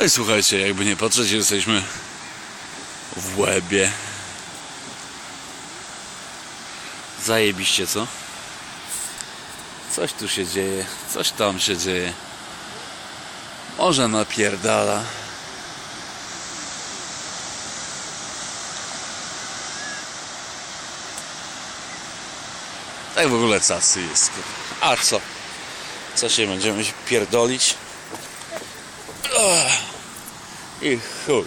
No i słuchajcie, jakby nie patrzeć, jesteśmy w łebie. Zajebiście, co? Coś tu się dzieje, coś tam się dzieje. Może napierdala. Tak w ogóle cacy jest. A co? Co się będziemy pierdolić? Ach. I chuj.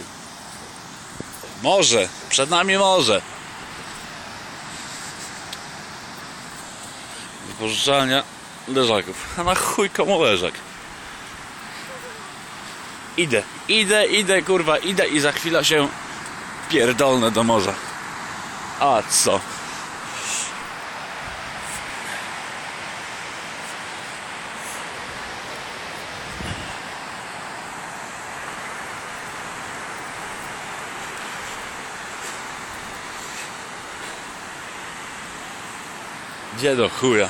Może, przed nami może. Wypożyczalnia leżaków. A na chuj komu leżak? Idę, idę, idę, kurwa, idę i za chwilę się pierdolnę do morza. A co? Gdzie do chuja?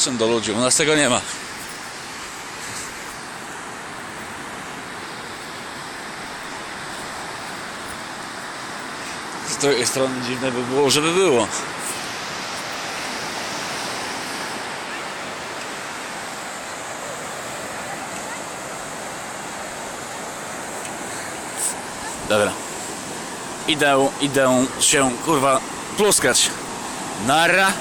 Czym do ludzi? U nas tego nie ma. Z drugiej strony dziwne by było, żeby było. Dobra. Idę, idę się kurwa pluskać. Nara.